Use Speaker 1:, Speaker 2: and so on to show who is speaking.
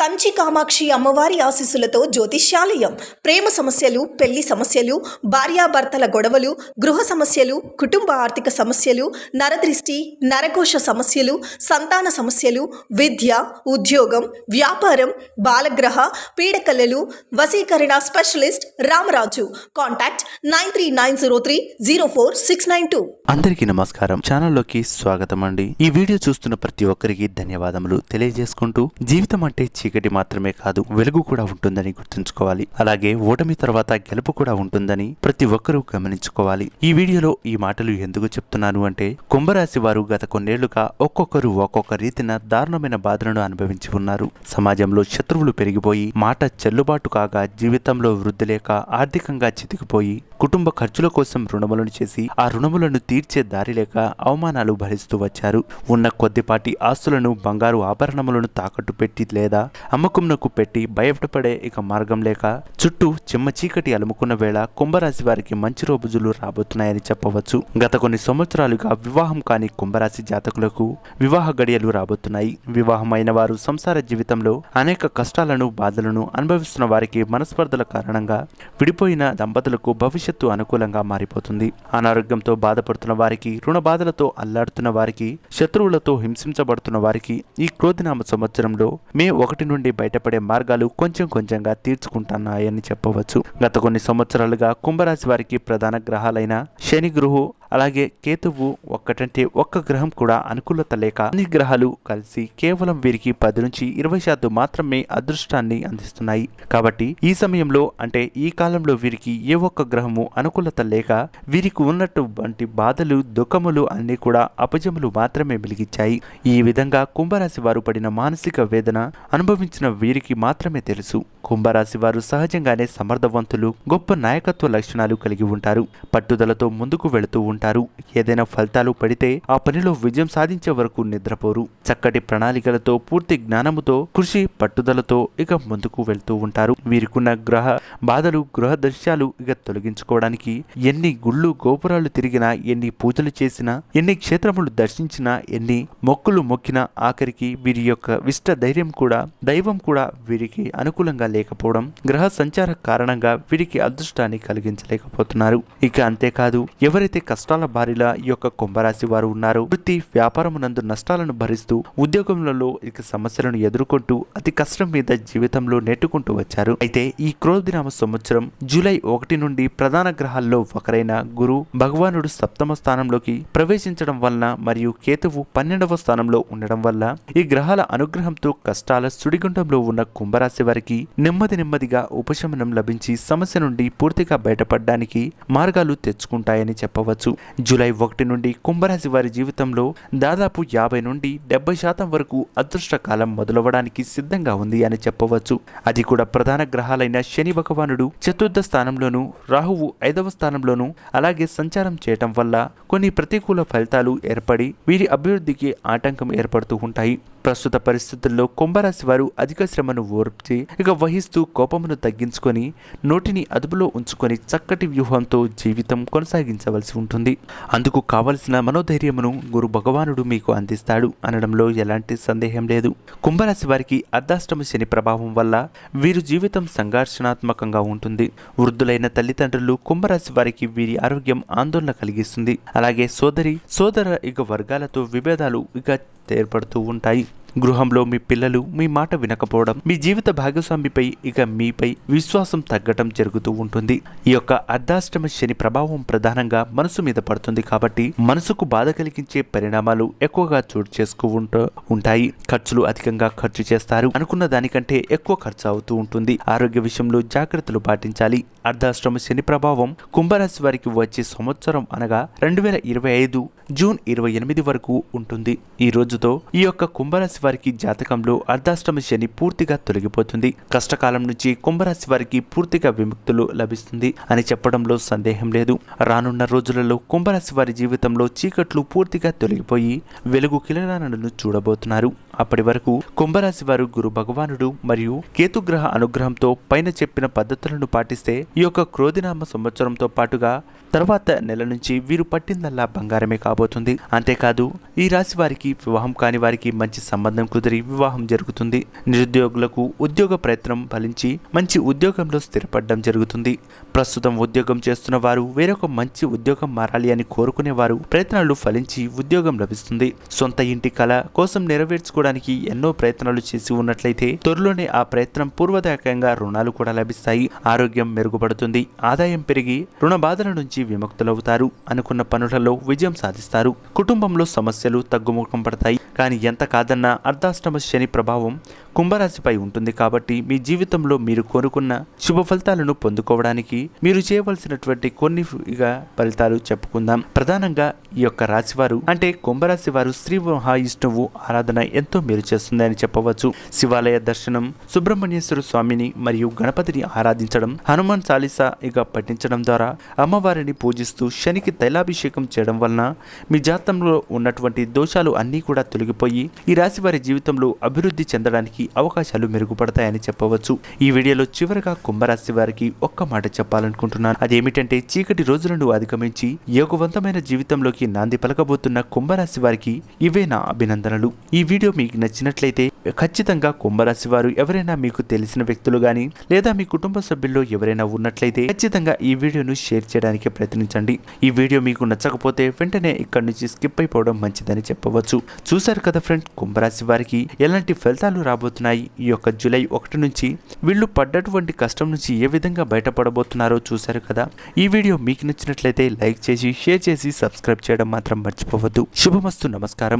Speaker 1: కంచి కామాక్షి అమ్మవారి ఆశీస్సులతో జ్యోతిష్యాలయం. ప్రేమ సమస్యలు పెళ్ళి సమస్యలు భార్యాభర్తల గొడవలు గృహ సమస్యలు కుటుంబ ఆర్థిక సమస్యలు నరదృష్టి నరకోశ సమస్యలు సంతాన సమస్యలు విద్య ఉద్యోగం వ్యాపారం బాలగ్రహ పీడకలలు వసీకరణ specialist Ramaraju. Contact nine three nine zero three zero four six nine two.
Speaker 2: అందరికీ నమస్కారం. ఛానల్లోకి స్వాగతం అండి. ఈ వీడియో చూస్తున్న ప్రతి ఒక్కరికి ధన్యవాదములు తెలియజేసుకుంటూ జీవితం అంటే చీకటి మాత్రమే కాదు వెలుగు కూడా ఉంటుందని గుర్తుంచుకోవాలి. అలాగే ఓటమి తర్వాత గెలుపు కూడా ఉంటుందని ప్రతి ఒక్కరూ గమనించుకోవాలి. ఈ వీడియోలో ఈ మాటలు ఎందుకు చెప్తున్నాను అంటే కుంభరాశి వారు గత కొన్నేళ్ళుగా ఒక్కొక్కరు ఒక్కొక్క రీతిన దారుణమైన బాధలను అనుభవించి ఉన్నారు. సమాజంలో శత్రువులు పెరిగిపోయి మాట చెల్లుబాటు కాగా జీవితంలో వృద్ధి లేక ఆర్థికంగా చితికిపోయి కుటుంబ ఖర్చుల కోసం రుణములను చేసి ఆ రుణములను తీర్చే దారి లేక అవమానాలు భరిస్తూ వచ్చారు. ఉన్న కొద్దిపాటి ఆస్తులను బంగారు ఆభరణములను తాకట్టు పెట్టి లేదా అమ్మకంనకు పెట్టి బయటపడే ఇక మార్గం లేక చుట్టూ చిమ్మ చీకటి అలుముకున్న వేళ కుంభరాశి వారికి మంచి రోజులు రాబోతున్నాయని చెప్పవచ్చు. గత కొన్ని సంవత్సరాలుగా వివాహం కాని కుంభరాశి జాతకులకు వివాహ గడియలు రాబోతున్నాయి. వివాహం వారు సంసార జీవితంలో అనేక కష్టాలను బాధలను అనుభవిస్తున్న వారికి మనస్పర్ధల కారణంగా విడిపోయిన దంపతులకు భవిష్యత్తు అనుకూలంగా మారిపోతుంది. అనారోగ్యంతో బాధపడుతున్న వారికి రుణ బాధలతో అల్లాడుతున్న వారికి శత్రువులతో హింసించబడుతున్న వారికి ఈ క్రోధినామ సంవత్సరంలో మే ఒకటి నుండి బయటపడే మార్గాలు కొంచెం కొంచెంగా తీర్చుకుంటున్నాయని చెప్పవచ్చు. గత కొన్ని సంవత్సరాలుగా కుంభరాశి వారికి ప్రధాన గ్రహాలైన శని గురువు అలాగే కేతువు ఒక్కటంటే ఒక్క గ్రహం కూడా అనుకూలత లేక అన్ని గ్రహాలు కలిసి కేవలం వీరికి పది నుంచి ఇరవై శాతం మాత్రమే అదృష్టాన్ని అందిస్తున్నాయి. కాబట్టి ఈ సమయంలో అంటే ఈ కాలంలో వీరికి ఏ ఒక్క గ్రహము అనుకూలత లేక వీరికి ఉన్నటువంటి బాధలు దుఃఖములు అన్ని కూడా అపజములు మాత్రమే వెలిగించాయి. ఈ విధంగా కుంభరాశి వారు పడిన మానసిక వేదన అనుభవించిన వీరికి మాత్రమే తెలుసు. కుంభరాశి వారు సహజంగానే సమర్థవంతులు గొప్ప నాయకత్వ లక్షణాలు కలిగి ఉంటారు. పట్టుదలతో ముందుకు వెళుతూ ఉంటారు ఏదైనా ఫలితాలు పడితే ఆ పనిలో విజయం సాధించే వరకు నిద్రపోరు. చక్కటి ప్రణాళికలతో పూర్తి జ్ఞానముతో కృషి పట్టుదలతో ఇక ముందుకు వెళ్తూ ఉంటారు. వీరికున్న గ్రహ బాధలు గృహ దృశ్యాలు ఇక తొలగించుకోవడానికి ఎన్ని గుళ్ళు గోపురాలు తిరిగినా ఎన్ని పూజలు చేసినా ఎన్ని క్షేత్రములు దర్శించినా ఎన్ని మొక్కులు మొక్కినా ఆఖరికి వీరి యొక్క విష్ట ధైర్యం కూడా దైవం కూడా వీరికి అనుకూలంగా లేకపోవడం గ్రహ సంచార కారణంగా వీరికి అదృష్టాన్ని కలిగించలేకపోతున్నారు. ఇక అంతేకాదు ఎవరైతే నష్టాల బారిలా ఈ యొక్క కుంభరాశి వారు ఉన్నారు. వృత్తి వ్యాపారమునందు నష్టాలను భరిస్తూ ఉద్యోగంలో ఇక సమస్యలను ఎదుర్కొంటూ అతి కష్టం మీద జీవితంలో నెట్టుకుంటూ వచ్చారు. అయితే ఈ క్రోధినామ సంవత్సరం జూలై ఒకటి నుండి ప్రధాన గ్రహాల్లో ఒకరైన గురు భగవానుడు సప్తమ స్థానంలోకి ప్రవేశించడం వలన మరియు కేతువు పన్నెండవ స్థానంలో ఉండడం వల్ల ఈ గ్రహాల అనుగ్రహంతో కష్టాల సుడిగుండంలో ఉన్న కుంభరాశి వారికి నెమ్మది నెమ్మదిగా ఉపశమనం లభించి సమస్య నుండి పూర్తిగా బయటపడడానికి మార్గాలు తెచ్చుకుంటాయని చెప్పవచ్చు. జూలై ఒకటి నుండి కుంభరాశి వారి జీవితంలో దాదాపు యాభై నుండి డెబ్బై శాతం వరకు అదృష్ట కాలం మొదలవడానికి సిద్ధంగా ఉంది అని చెప్పవచ్చు. అది కూడా ప్రధాన గ్రహాలైన శని భగవానుడు చతుర్థ స్థానంలోను రాహువు ఐదవ స్థానంలోను అలాగే సంచారం చేయటం వల్ల కొన్ని ప్రతికూల ఫలితాలు ఏర్పడి వీరి అభివృద్ధికి ఆటంకం ఏర్పడుతూ ఉంటాయి. ప్రస్తుత పరిస్థితుల్లో కుంభరాశి వారు అధిక శ్రమను ఓర్చి ఇక వహిస్తూ కోపమును తగ్గించుకొని నోటిని అదుపులో ఉంచుకొని చక్కటి వ్యూహంతో జీవితం కొనసాగించవలసి ఉంటుంది. అందుకు కావలసిన మనోధైర్యమును గురు భగవానుడు మీకు అందిస్తాడు అనడంలో ఎలాంటి సందేహం లేదు. కుంభరాశి వారికి అర్ధాష్టమ శని ప్రభావం వల్ల వీరు జీవితం సంఘర్షణాత్మకంగా ఉంటుంది. వృద్ధులైన తల్లిదండ్రులు కుంభరాశి వారికి వీరి ఆరోగ్యం ఆందోళన కలిగిస్తుంది. అలాగే సోదరి సోదర ఇక వర్గాలతో విభేదాలు ఇక ఏర్పడుతూ ఉంటాయి. గృహంలో మీ పిల్లలు మీ మాట వినకపోవడం మీ జీవిత భాగస్వామిపై ఇక మీపై విశ్వాసం తగ్గటం జరుగుతూ ఉంటుంది. ఈ యొక్క అర్ధాష్టమ శని ప్రభావం ప్రధానంగా మనసు మీద పడుతుంది కాబట్టి మనసుకు బాధ కలిగించే పరిణామాలు ఎక్కువగా చోటు చేసుకుంటూ ఉంటాయి. ఖర్చులు అధికంగా ఖర్చు చేస్తారు. అనుకున్న దానికంటే ఎక్కువ ఖర్చు అవుతూ ఉంటుంది. ఆరోగ్య విషయంలో జాగ్రత్తలు పాటించాలి. అర్ధాష్టమ శని ప్రభావం కుంభరాశి వారికి వచ్చే సంవత్సరం అనగా రెండు వేల ఇరవై ఐదు జూన్ ఇరవై ఎనిమిది వరకు ఉంటుంది. ఈ రోజుతో ఈ యొక్క కుంభరాశి వారికి జాతకంలో అర్ధాష్టమ శని పూర్తిగా తొలగిపోతుంది. కష్టకాలం నుంచి కుంభరాశి వారికి పూర్తిగా విముక్తులు లభిస్తుంది అని చెప్పడంలో సందేహం లేదు. రానున్న రోజులలో కుంభరాశి వారి జీవితంలో చీకట్లు పూర్తిగా తొలగిపోయి వెలుగు కిరణాలను చూడబోతున్నారు. అప్పటి వరకు కుంభరాశి వారు గురు భగవానుడు మరియు కేతుగ్రహ అనుగ్రహంతో పైన చెప్పిన పద్ధతులను పాటిస్తే ఈ యొక్క క్రోధినామ సంవత్సరంతో పాటుగా తర్వాత నెల నుంచి వీరు పట్టిందల్లా బంగారమే కాబోతుంది. అంతేకాదు ఈ రాశి వారికి వివాహం కాని వారికి మంచి సంబంధం కుదిరి వివాహం జరుగుతుంది. నిరుద్యోగులకు ఉద్యోగ ప్రయత్నం ఫలించి మంచి ఉద్యోగంలో స్థిరపడడం జరుగుతుంది. ప్రస్తుతం ఉద్యోగం చేస్తున్న వారు వేరొక మంచి ఉద్యోగం మారాలి అని కోరుకునేవారు ప్రయత్నాలు ఫలించి ఉద్యోగం లభిస్తుంది. సొంత ఇంటి కళ కోసం నెరవేర్చుకోవడానికి ఎన్నో ప్రయత్నాలు చేసి ఉన్నట్లయితే త్వరలోనే ఆ ప్రయత్నం పూర్వదాయకంగా రుణాలు కూడా లభిస్తాయి. ఆరోగ్యం మెరుగుపడుతుంది. ఆదాయం పెరిగి రుణ బాధల నుంచి విముక్తులవుతారు అనుకున్న పనులలో విజయం సాధిస్తారు. కుటుంబంలో సమస్యలు తగ్గుముఖం పడతాయి. కానీ ఎంత కాదన్నా అర్ధాష్టమ శని ప్రభావం కుంభరాశిపై ఉంటుంది కాబట్టి మీ జీవితంలో మీరు కోరుకున్న శుభ ఫలితాలను పొందుకోవడానికి మీరు చేయవలసినటువంటి కొన్ని ఇక ఫలితాలు చెప్పుకుందాం. ప్రధానంగా ఈ యొక్క రాశివారు అంటే కుంభరాశి వారు శ్రీ మహావిష్ణువు ఆరాధన ఎంతో మేలు చేస్తుందని చెప్పవచ్చు. శివాలయ దర్శనం సుబ్రహ్మణ్యేశ్వర స్వామిని మరియు గణపతిని ఆరాధించడం హనుమాన్ చాలీసా ఇక పఠించడం ద్వారా అమ్మవారిని పూజిస్తూ శనికి తైలాభిషేకం చేయడం వలన మీ జాతంలో ఉన్నటువంటి దోషాలు అన్నీ కూడా తొలగిపోయి ఈ రాశి వారి జీవితంలో అభివృద్ధి చెందడానికి అవకాశాలు మెరుగుపడతాయని చెప్పవచ్చు. ఈ వీడియోలో చివరగా కుంభరాశి వారికి ఒక్క మాట చెప్పాలనుకుంటున్నాను. అదేమిటంటే చీకటి రోజులను అధిగమించి యోగవంతమైన జీవితంలోకి నాంది పలకబోతున్న కుంభరాశి వారికి ఇవే నా అభినందనలు. ఈ వీడియో మీకు నచ్చినట్లయితే ఖచ్చితంగా కుంభరాశి వారు ఎవరైనా మీకు తెలిసిన వ్యక్తులు గాని లేదా మీ కుటుంబ సభ్యుల్లో ఎవరైనా ఉన్నట్లయితే ఖచ్చితంగా ఈ వీడియోను షేర్ చేయడానికి ప్రయత్నించండి. ఈ వీడియో మీకు నచ్చకపోతే వెంటనే ఇక్కడి నుంచి స్కిప్ అయిపోవడం మంచిదని చెప్పవచ్చు. చూశారు కదా ఫ్రెండ్ కుంభరాశి వారికి ఎలాంటి ఫలితాలు రాబోతున్నాయి? ఈ యొక్క జూలై ఒకటి నుంచి వీళ్ళు పడ్డటువంటి కష్టం నుంచి ఏ విధంగా బయటపడబోతున్నారో చూశారు కదా? ఈ వీడియో మీకు నచ్చినట్లయితే లైక్ చేసి షేర్ చేసి సబ్స్క్రైబ్ చేయడం మాత్రం మర్చిపోవద్దు. శుభమస్తు నమస్కారం.